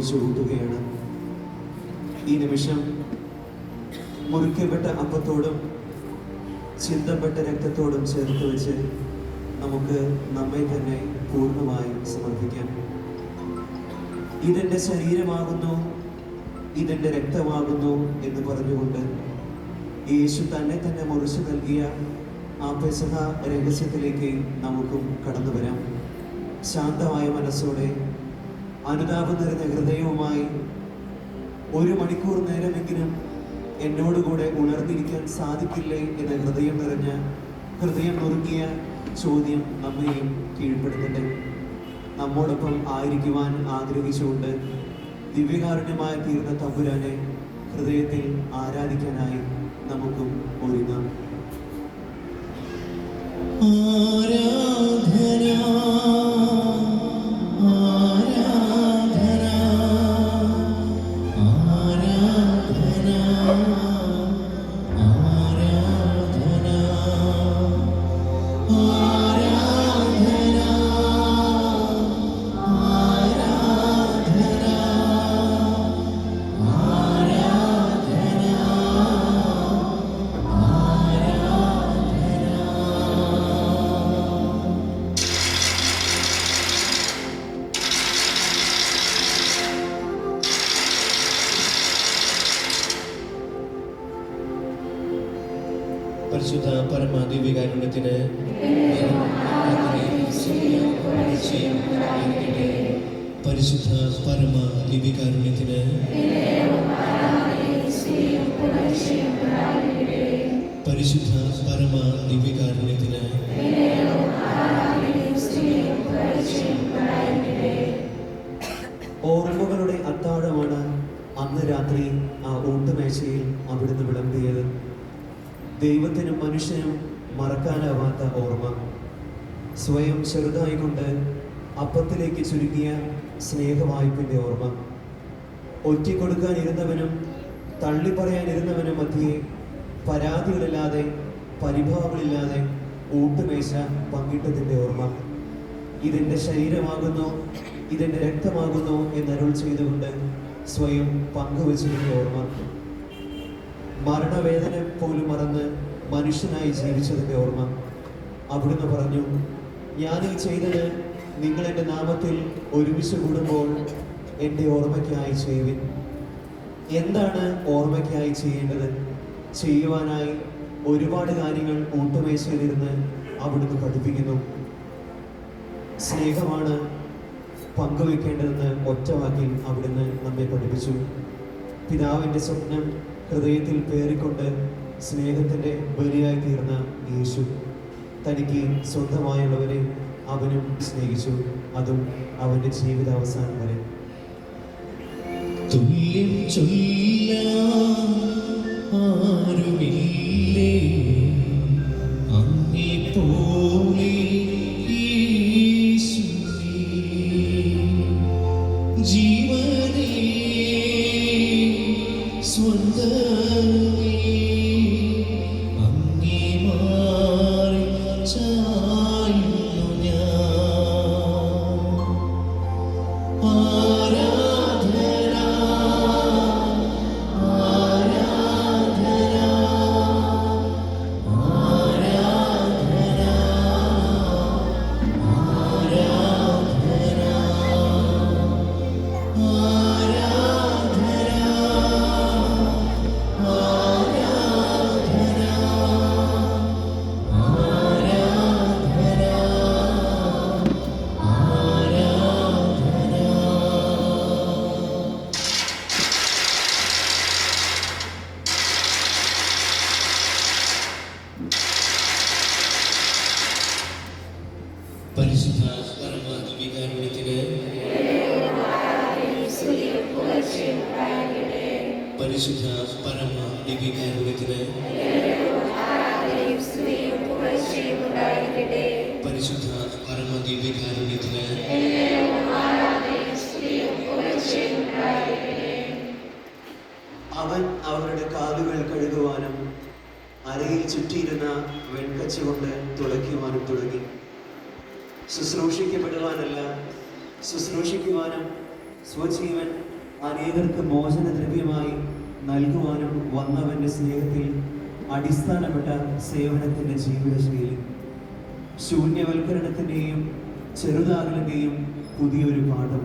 ഒരുമിച്ച് കൂട്ടുകയാണ് ഈ നിമിഷം മുറിക്കപ്പെട്ട അപ്പത്തോടും ചിന്തപ്പെട്ട രക്തത്തോടും ചേർത്ത് വെച്ച് നമുക്ക് നമ്മെ തന്നെ പൂർണമായും സമർപ്പിക്കാം. ഇതെന്റെ ശരീരമാകുന്നു ഇതെന്റെ രക്തമാകുന്നു എന്ന് പറഞ്ഞുകൊണ്ട് യേശു തന്നെ തന്നെ മുറിച്ചു നൽകിയ ആ പെസഹ രഹസ്യത്തിലേക്ക് നമുക്കും കടന്നു വരാം. ശാന്തമായ മനസ്സോടെ അനുതാപം നിറഞ്ഞ ഹൃദയവുമായി ഒരു മണിക്കൂർ നേരമെങ്കിലും എന്നോടുകൂടെ ഉണർന്നിരിക്കാൻ സാധിക്കില്ലേ എന്ന ഹൃദയം നിറഞ്ഞ ഹൃദയം നുറുക്കിയ ചോദ്യം നമ്മയും കീഴ്പ്പെടുത്തട്ടെ. നമ്മോടൊപ്പം ആയിരിക്കുവാൻ ആഗ്രഹിച്ചുകൊണ്ട് ദിവ്യകാരുണ്യമായി തീർന്ന തമ്പുരാനെ ഹൃദയത്തിൽ ആരാധിക്കാനായി നമുക്കും ഒരുങ്ങാം. ആരാധന ഓർമ്മകളുടെ അത്താഴമാണ് അന്ന് രാത്രി ആ ഓട്ടുമേശയിൽ അവിടുന്ന് വിളമ്പിയത്. ദൈവത്തിനും മനുഷ്യനും മറക്കാനാവാത്ത ഓർമ്മ. സ്വയം ചെറുതായിക്കൊണ്ട് അപ്പത്തിലേക്ക് ചുരുങ്ങിയ സ്നേഹവായ്പിന്റെ ഓർമ്മ. ഒറ്റിക്കൊടുക്കാനിരുന്നവനും തള്ളിപ്പറയാനിരുന്നവനും മധ്യേ പരാതികളില്ലാതെ പരിഭവങ്ങളില്ലാതെ ഊട്ടുമേശ പങ്കിട്ടതിന്റെ ഓർമ്മ. ഇതെന്റെ ശരീരമാകുന്നു ഇതെന്റെ രക്തമാകുന്നു എന്നരുൾ ചെയ്തുകൊണ്ട് സ്വയം പങ്കുവച്ചിരുന്ന ഓർമ്മ മരണവേദന പോലും മറന്ന് മനുഷ്യനായി ജീവിച്ചതിന്റെ ഓർമ്മ. അവിടുന്ന് പറഞ്ഞു ഞാൻ ഈ ചെയ്തത് നിങ്ങൾ എന്റെ നാമത്തിൽ ഒരുമിച്ച് കൂടുമ്പോൾ എന്റെ ഓർമ്മയ്ക്കായി ചെയ്യുവിൻ. എന്താണ് ഓർമ്മയ്ക്കായി ചെയ്യേണ്ടത്? ചെയ്യുവാനായി ഒരുപാട് കാര്യങ്ങൾ ഊട്ടുമേശയിലിരുന്ന് അവിടുന്ന് പഠിപ്പിക്കുന്നു. സ്നേഹമാണ് പങ്കുവെക്കേണ്ടതെന്ന് ഒറ്റവാക്കിൽ അവിടുന്ന് നമ്മെ പഠിപ്പിച്ചു. പിതാവിന്റെ സ്വപ്നം ഹൃദയത്തിൽ പേറിക്കൊണ്ട് സ്നേഹത്തിന്റെ ബലിയായി തീർന്ന യേശു തനിക്ക് സ്വന്തമായുള്ളവരെ അവനും സ്നേഹിച്ചു. അതും അവന്റെ ജീവിതാവസാനം വരെ. തുല്യം ചൊല്ലാൻ പരിശുദ്ധ പരമ ദിവ്യകാരുണ്യത്തിന് പരിശുദ്ധ പരമ ദിവ്യകാരുണ്യത്തിന് അവൻ അവരുടെ കാലുകൾ കഴുകുവാനും അരയിൽ ചുറ്റിയിരുന്ന വെൺകച്ച കൊണ്ട് തുളയ്ക്കുവാനും തുടങ്ങി. ശുശ്രൂഷിക്കപ്പെടുവാനല്ല ശുശ്രൂഷിക്കുവാനും സ്വജീവൻ അനേകർക്ക് മോചനദ്രവ്യമായി നൽകുവാനും വന്നവന്റെ സ്നേഹത്തിൽ അടിസ്ഥാനപ്പെട്ട സേവനത്തിന്റെ ജീവിതശൈലി. ശൂന്യവൽക്കരണത്തിന്റെയും ചെറുതാകലിന്റെയും പുതിയൊരു പാഠം.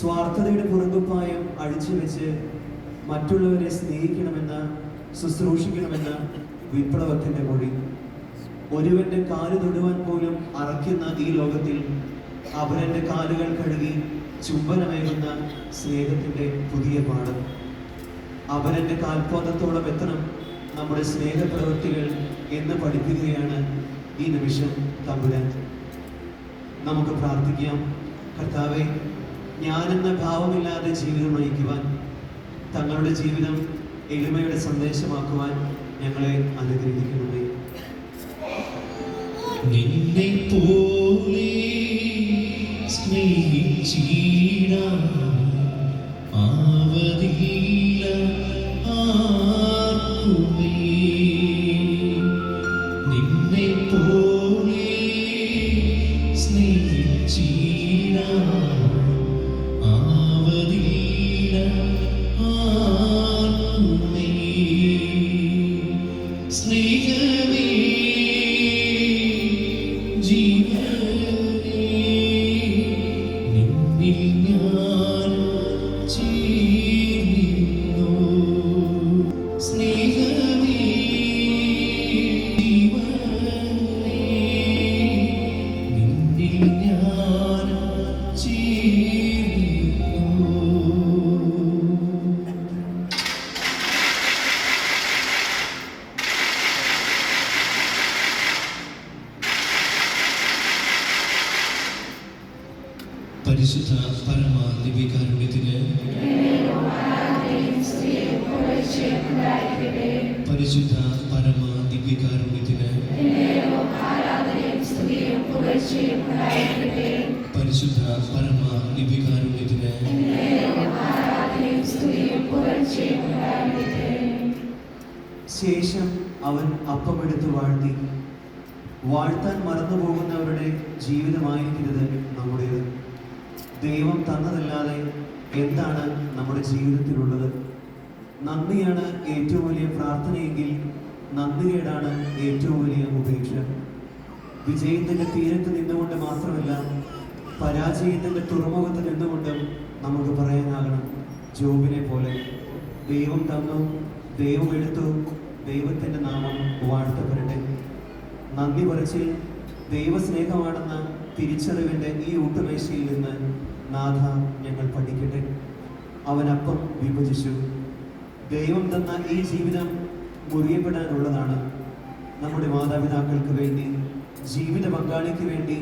സ്വാർത്ഥതയുടെ പുറകുപ്പായം അഴിച്ചുവെച്ച് മറ്റുള്ളവരെ സ്നേഹിക്കണമെന്ന ശുശ്രൂഷിക്കണമെന്ന വിപ്ലവത്തിന്റെ മൊഴി. ഒരുവന്റെ കാൽ തൊടുവാൻ പോലും അറയ്ക്കുന്ന ഈ ലോകത്തിൽ അവരന്റെ കാലുകൾ കഴുകി ചുംബനമേകുന്ന സ്നേഹത്തിന്റെ പുതിയ പാഠം. അവരന്റെ കാൽപാദത്തോളം എത്തണം. നമ്മുടെ സ്നേഹപ്രവൃത്തികൾ എന്ന് പഠിപ്പിക്കുകയാണ് ഈ നിമിഷം തമ്പുരാൻ. നമുക്ക് പ്രാർത്ഥിക്കാം. കർത്താവെ ഞാനെന്ന ഭാവമില്ലാതെ ജീവിതം നയിക്കുവാൻ തങ്ങളുടെ ജീവിതം എളിമയുടെ സന്ദേശമാക്കുവാൻ ഞങ്ങളെ അനുഗ്രഹിക്കണമേ. നിന്നെ പോലെ സ്നേഹിച്ചീട പരിശുദ്ധ പരമ ദിവ്യകാരുണ്യത്തിന് പരിശുദ്ധ പരമ ദിവ്യകാരുണ്യത്തിന് പരിശുദ്ധ പരമ ദിവ്യകാരുണ്യത്തിന് ശേഷം അവൻ അപ്പമെടുത്ത് വാഴ്ത്തി. വാഴ്ത്താൻ മറന്നു പോകുന്നവരുടെ ജീവിതമായിരിക്കരുത് നമ്മുടേത് ദൈവം തന്നതല്ലാതെ എന്താണ് നമ്മുടെ ജീവിതത്തിലുള്ളത്? നന്ദിയാണ് ഏറ്റവും വലിയ പ്രാർത്ഥനയെങ്കിൽ നന്ദികേടാണ് ഏറ്റവും വലിയ ഉപേക്ഷ. വിജയത്തിന്റെ തീരത്ത് നിന്നുകൊണ്ട് മാത്രമല്ല പരാജയത്തിന്റെ തുറമുഖത്ത് നിന്നുകൊണ്ടും നമുക്ക് പറയാനാകണം ജോബിനെ പോലെ. ദൈവം തന്നു ദൈവം എടുത്തു ദൈവത്തിന്റെ നാമം വാഴ്ത്തപ്പെടട്ടെ. നന്ദി പറച്ചിൽ ദൈവസ്നേഹമാണെന്ന തിരിച്ചറിവിന്റെ ഈ ഊട്ടുമേശയിൽ നിന്ന് നാഥ ഞങ്ങൾ പഠിക്കട്ടെ. അവനപ്പം വിഭജിച്ചു. ദൈവം തന്ന ഈ ജീവിതം മുറിയപ്പെടാനുള്ളതാണ്. നമ്മുടെ മാതാപിതാക്കൾക്ക് വേണ്ടി ജീവിത പങ്കാളിക്ക് വേണ്ടി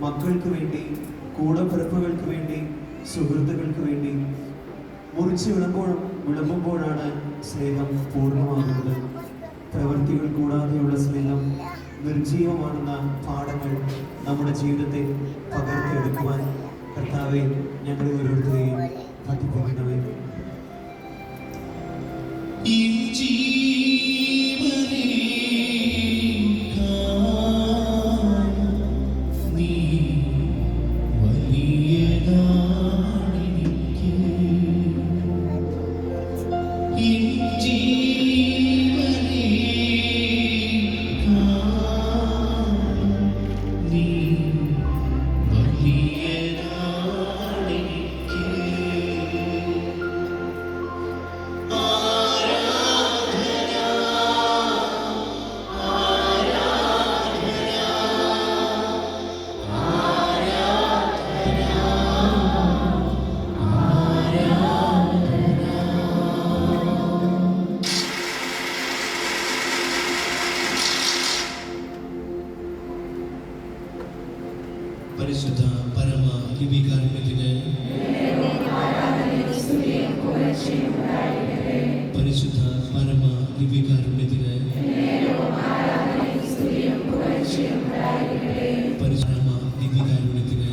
മക്കൾക്ക് വേണ്ടി കൂടപ്പിറപ്പുകൾക്ക് വേണ്ടി സുഹൃത്തുക്കൾക്ക് വേണ്ടി മുറിച്ച് വിളമ്പോൾ വിളമ്പുമ്പോഴാണ് സ്നേഹം പൂർണമാകുന്നത്. പ്രവൃത്തികൾ കൂടാതെയുള്ള സ്നേഹം നിർജീവമാണെന്ന പാഠങ്ങൾ നമ്മുടെ ജീവിതത്തെ പകർത്തിയെടുക്കുവാൻ കർത്താവെ ഞങ്ങളെ ഓരോരുത്തരെയും പഠിപ്പിക്കണമേ ഈ പരിശുദ്ധ പരമ ദിവ്യകാരുണ്യത്തിന് പരിശുദ്ധ പരമ ദിവ്യകാരുണ്യത്തിന് ദിവ്യകാരുണ്യത്തിന്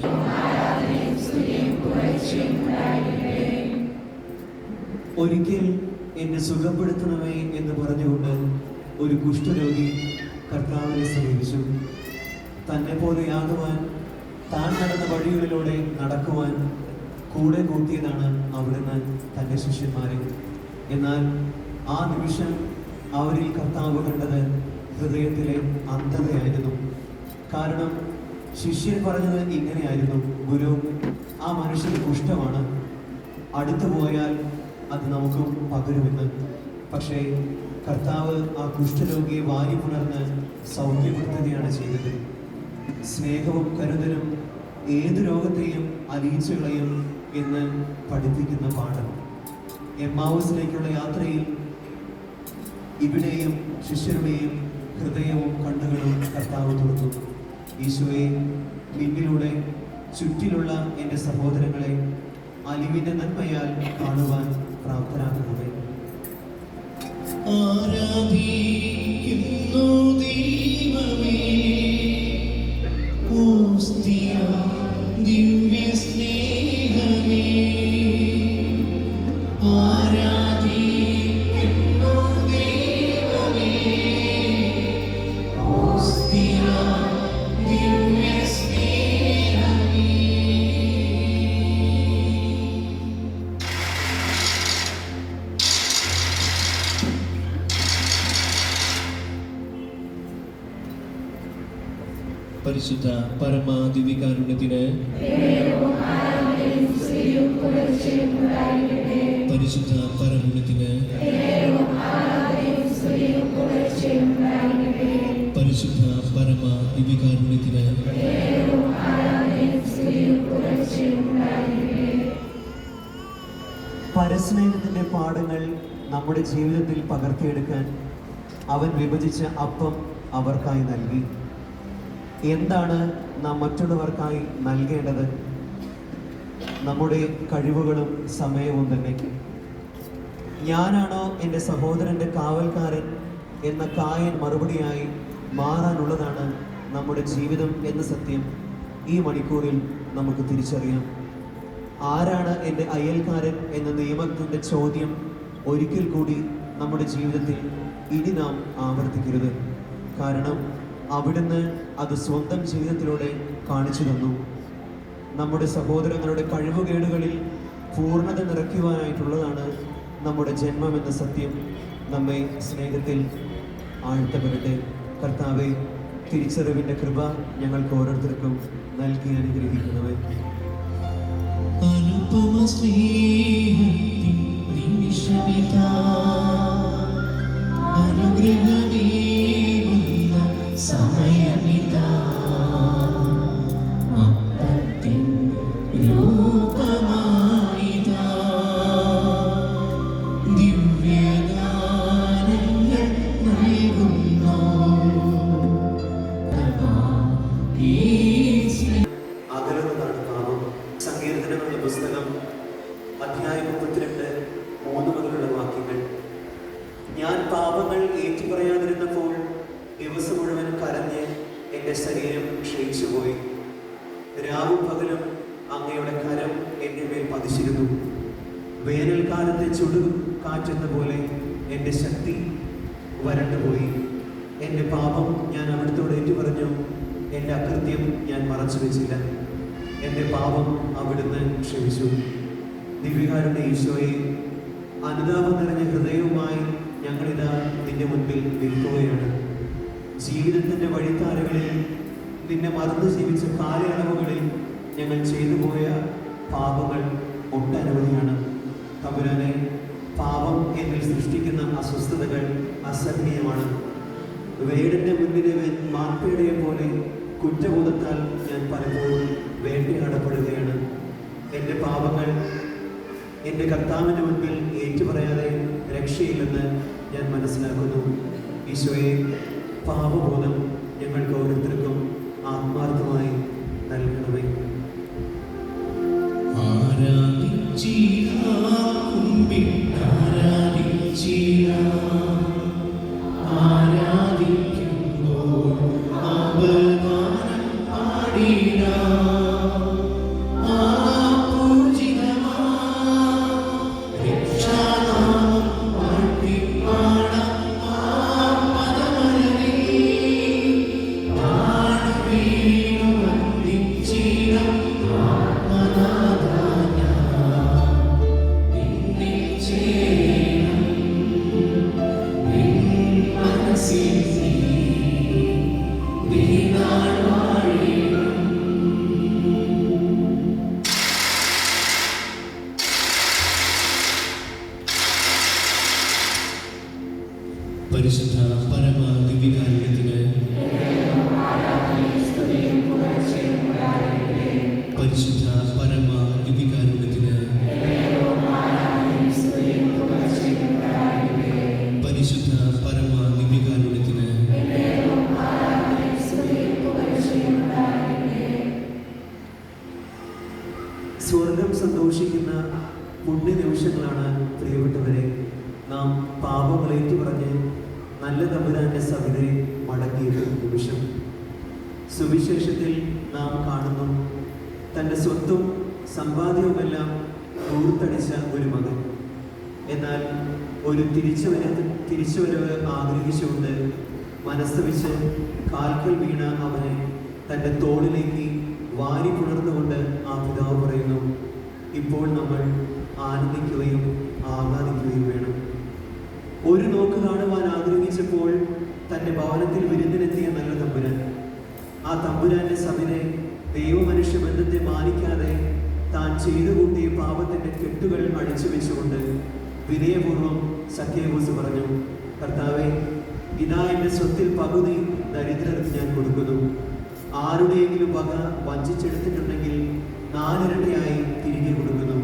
ഒരിക്കൽ എന്നെ സുഖപ്പെടുത്തണമേ എന്ന് പറഞ്ഞുകൊണ്ട് ഒരു കുഷ്ഠരോഗി കർത്താവിനെ സമീപിച്ചു. തന്നെ പോലെയാകുവാൻ താൻ നടന്ന വഴികളിലൂടെ നടക്കുവാൻ കൂടെ കൂട്ടിയതാണ് അവിടുന്ന് തന്റെ ശിഷ്യന്മാരെ. എന്നാൽ ആ നിമിഷം അവരിൽ കർത്താവ് കണ്ടത് ഹൃദയത്തിലെ അന്ധതയായിരുന്നു. കാരണം ശിഷ്യൻ പറഞ്ഞത് ഇങ്ങനെയായിരുന്നു ഗുരു ആ മനുഷ്യൻ കുഷ്ഠമാണ്. അടുത്തു പോയാൽ അത് നമുക്കും പകരുമെന്ന്. പക്ഷേ കർത്താവ് ആ കുഷ്ഠരോഗിയെ വാരി പുണർന്ന് സൗഖ്യപ്പെടുത്തുകയാണ് ചെയ്തത്. സ്നേഹവും കരുതലും ഏത് രോഗത്തെയും അലിയിച്ചു കളയും എന്ന് പഠിപ്പിക്കുന്ന പാഠം. എമ്മാവൂസിലേക്കുള്ള യാത്രയിൽ ഇവിടെയും ശിഷ്യരുടെയും ഹൃദയവും കണ്ണുകളും കർത്താവ് തുറന്നു. ഈശോയെ നിന്നിലൂടെ ചുറ്റിലുള്ള എന്റെ സഹോദരങ്ങളെ അലിവിന്റെ നന്മയാൽ കാണുവാൻ പ്രാപ്തരാകുന്നത് ആരാധിക്കുന്നു ദൈവമേ ഓസ്തിയ You. പരിശുദ്ധ പരമാദിവികാരുണ്യത്തിന് പരിശുദ്ധ പരമുണ്യത്തിന് പരിശുദ്ധ പരമ പരസ്നേഹത്തിന്റെ പാഠങ്ങൾ നമ്മുടെ ജീവിതത്തിൽ പകർത്തിയെടുക്കാൻ അവൻ വിഭജിച്ച അപ്പം അവർക്കായി നൽകി. എന്താണ് നാം മറ്റുള്ളവർക്കായി നൽകേണ്ടത്? നമ്മുടെ കഴിവുകളും സമയവും തന്നെ. ഞാനാണോ എന്റെ സഹോദരന്റെ കാവൽക്കാരൻ എന്ന കായൻ മറുപടിയായി മാറാനുള്ളതാണ് നമ്മുടെ ജീവിതം എന്ന സത്യം ഈ മണിക്കൂറിൽ നമുക്ക് തിരിച്ചറിയാം. ആരാണ് എന്റെ അയൽക്കാരൻ എന്ന നിയമത്തിന്റെ ചോദ്യം ഒരിക്കൽ കൂടി നമ്മുടെ ജീവിതത്തിൽ ഇനി നാം ആവർത്തിക്കരുത്. കാരണം അവിടുന്ന് അത് സ്വന്തം ജീവിതത്തിലൂടെ കാണിച്ചു തന്നു. നമ്മുടെ സഹോദരങ്ങളുടെ കഴിവുകേടുകളിൽ പൂർണത നിറയ്ക്കുവാനായിട്ടുള്ളതാണ് നമ്മുടെ ജന്മം എന്ന സത്യം. നമ്മെ സ്നേഹത്തിൽ ആഴ്ത്തപ്പെടട്ടെ. കർത്താവെ തിരിച്ചറിവിന്റെ കൃപ ഞങ്ങൾക്ക് ഓരോരുത്തർക്കും നൽകി അനുഗ്രഹിക്കുന്നവർ അനുപമ സ്നേഹത്തിൻ പോലെ എന്റെ ശക്തി വരണ്ടുപോയി എന്റെ പാപം ഞാൻ അവിടുത്തോട് ഏറ്റുപറഞ്ഞു. എന്റെ അകൃത്യം ഞാൻ മറച്ചു വെച്ചില്ല എന്റെ പാപം അവിടുന്ന് ക്ഷമിച്ചു. ദിവ്യകാരുടെ ഈശോയെ അനുതാപം നിറഞ്ഞ ഹൃദയവുമായി ഞങ്ങളിതാ നിന്റെ മുൻപിൽ നിൽക്കുകയാണ്. ജീവിതത്തിന്റെ വഴിത്താരകളിൽ നിന്നെ മറന്നു ജീവിച്ച കാലയളവുകളിൽ ഞങ്ങൾ ചെയ്തു പോയ പാപങ്ങൾ ഒട്ടനവധിയാണ്. തമ്പുരാനെ പാപം എന്നിൽ സൃഷ്ടിക്കുന്ന അസ്വസ്ഥതകൾ അസഹനീയമാണ്. വേടിന്റെ മുന്നിലെ മാർപ്പേടയെ പോലെ കുറ്റബോധത്താൽ ഞാൻ പലപ്പോഴും വേട്ടയാടപ്പെടുകയാണ്. എന്റെ പാപങ്ങൾ എന്റെ കർത്താവിന്റെ മുൻപിൽ ഏറ്റുപറയാതെ രക്ഷയില്ലെന്ന് ഞാൻ മനസ്സിലാക്കുന്നു. ഈശോയെ പാപബോധം ഞങ്ങൾക്ക് ഓരോരുത്തർക്കും ആത്മാർത്ഥമായി എന്നാൽ ഒരു തിരിച്ചു വര തിരിച്ചു വരവ് ആഗ്രഹിച്ചുകൊണ്ട് മനസ്സ് വെച്ച് കാൽക്കൽ വീണ അവനെ തന്റെ തോളിലേക്ക് വാരി പുണർന്നുകൊണ്ട് ആ പിതാവ് പറയുന്നു ഇപ്പോൾ നമ്മൾ ആനന്ദിക്കുകയും ആഹ്ലാദിക്കുകയും വേണം. ഒരു നോക്ക് കാണുവാൻ ആഗ്രഹിച്ചപ്പോൾ തന്റെ ഭവനത്തിൽ വിരുന്നിനെത്തിയ നല്ല തമ്പുരാൻ. ആ തമ്പുരാന്റെ സമിനെ ദൈവമനുഷ്യ ബന്ധത്തെ മാനിക്കാതെ താൻ ചെയ്തു കൂട്ടിയ പാപത്തിന്റെ കെട്ടുകൾ അടിച്ചു വെച്ചുകൊണ്ട് വിനയപൂർവം സഖ്യവൂസ് പറഞ്ഞു കർത്താവെ ഇതാ എന്റെ സ്വത്തിൽ പകുതി ദരിദ്രർക്ക് ഞാൻ കൊടുക്കുന്നു. ആരുടെയെങ്കിലും വക വഞ്ചിച്ചെടുത്തിട്ടുണ്ടെങ്കിൽ നാലിരട്ടിയായി തിരികെ കൊടുക്കുന്നു.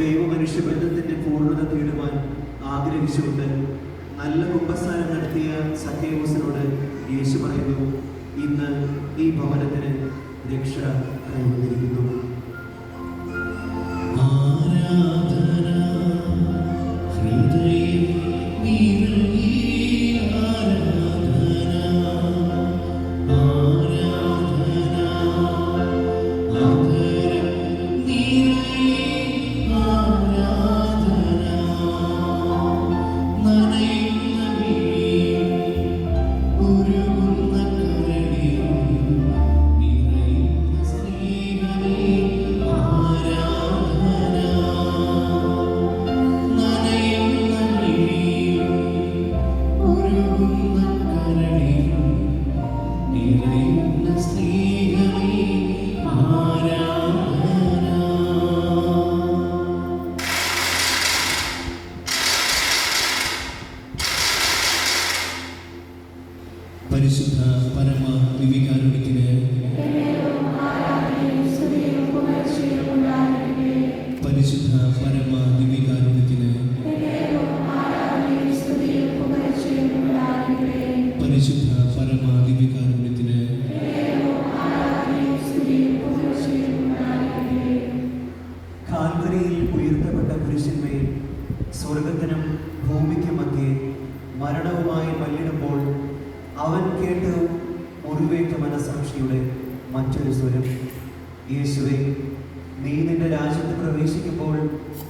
ദൈവമനുഷ്യ ബന്ധത്തിന്റെ പൂർണത തേടുവാൻ ആഗ്രഹിച്ചുകൊണ്ട് നല്ല കുമ്പസ്ഥാനം നടത്തിയ സഖ്യവൂസിനോട് യേശു പറയുന്നു ഇന്ന് ഈ ഭവനത്തിന് രക്ഷ കൈവന്നിരിക്കുന്നു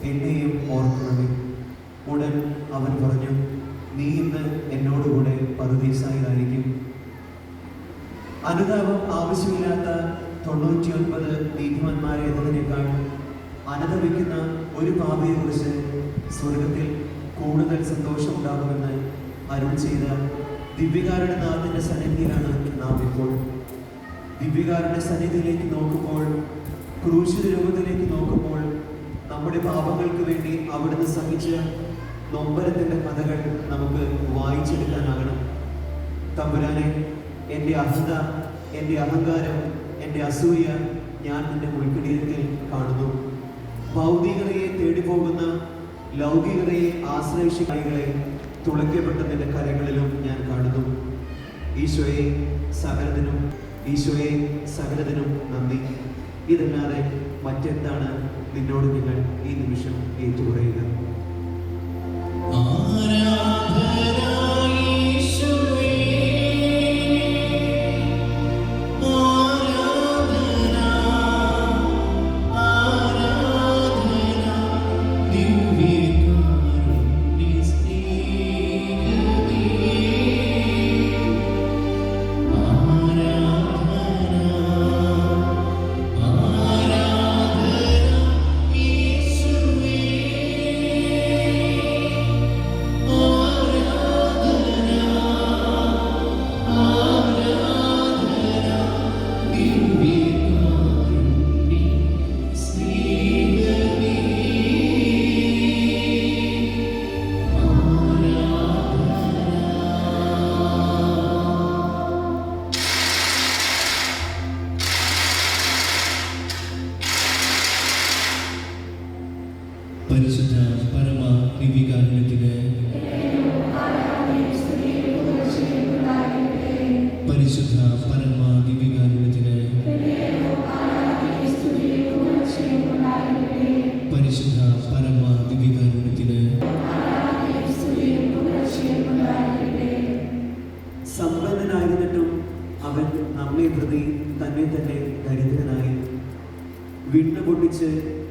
എന്നെയും ഓർക്കണമേ ഉടൻ അവൻ പറഞ്ഞു നീ ഇന്ന് എന്നോടുകൂടെ പറുദീസായിലായിരിക്കും അനുതാപം ആവശ്യമില്ലാത്ത തൊണ്ണൂറ്റിയൊൻപത് നീതിമാന്മാരെ എന്നതിനേക്കാൾ അനുതപിക്കുന്ന ഒരു പാപയെക്കുറിച്ച് സ്വർഗത്തിൽ കൂടുതൽ സന്തോഷമുണ്ടാകുമെന്ന് അരുൾ ചെയ്ത ദിവ്യകാരുടെ നാഥന്റെ സന്നിധിയിലാണ് നാം ഇപ്പോൾ. ദിവ്യകാരുടെ സന്നിധിയിലേക്ക് നോക്കുമ്പോൾ ക്രൂശിത രൂപത്തിലേക്ക് നോക്കുമ്പോൾ നമ്മുടെ പാപങ്ങൾക്ക് വേണ്ടി അവിടുന്ന് സഹിച്ച നൊമ്പരത്തിന്റെ കഥകൾ നമുക്ക് വായിച്ചെടുക്കാനാകണം. തമ്പുരാനെ എന്റെ അഹന്ത എന്റെ അഹങ്കാരം എന്റെ അസൂയ ഞാൻ നിന്റെ മുൾക്കിടീരത്തിൽ കാണുന്നു. ഭൗതികതയെ തേടി പോകുന്ന ലൗകികതയെ ആശ്രയിച്ച കളികളെ തുളയ്ക്കപ്പെട്ട നിന്റെ കരങ്ങളിലും ഞാൻ കാണുന്നു. ഈശോയെ സകലതിനും ഈശോയെ സകലതിനും നന്ദി. ഇതല്ലാതെ മറ്റെന്താണ് നിന്നോട് നിങ്ങൾ ഈ നിമിഷം ഏറ്റുപറയുക.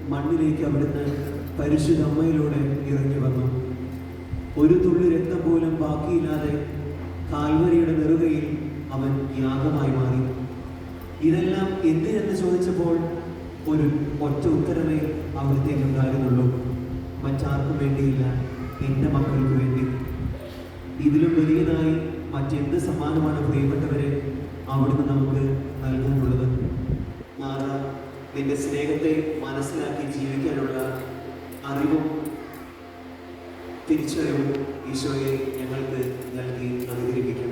മണ്ണിലേക്ക് അവിടുന്ന് പരിശുദ്ധമ്മയിലൂടെ ഇറങ്ങി വന്നു. ഒരു തുള്ളി രക്തം പോലും ബാക്കിയില്ലാതെ കാൽവരിയുടെ നെറുകയിൽ അവൻ യാഗമായി മാറി. ഇതെല്ലാം എന്തിനെന്ന് ചോദിച്ചപ്പോൾ ഒരു ഒറ്റ ഉത്തരമേ അവിടത്തേക്ക് ഉണ്ടായിരുന്നുള്ളൂ. മറ്റാർക്കും വേണ്ടിയില്ല എന്റെ മക്കൾക്ക് വേണ്ടി. ഇതിലും വലിയതായി മറ്റെന്ത് സമ്മാനമാണ് പ്രിയപ്പെട്ടവരെ അവിടുന്ന് നമുക്ക് നൽകാനുള്ളത് മാറ നിന്റെ സ്നേഹത്തെ മനസ്സിലാക്കി ജീവിക്കാനുള്ള അറിവും തിരിച്ചറിവും ഈശോയെ ഞങ്ങൾക്ക് നൽകി അനുഗ്രഹിക്കണമേ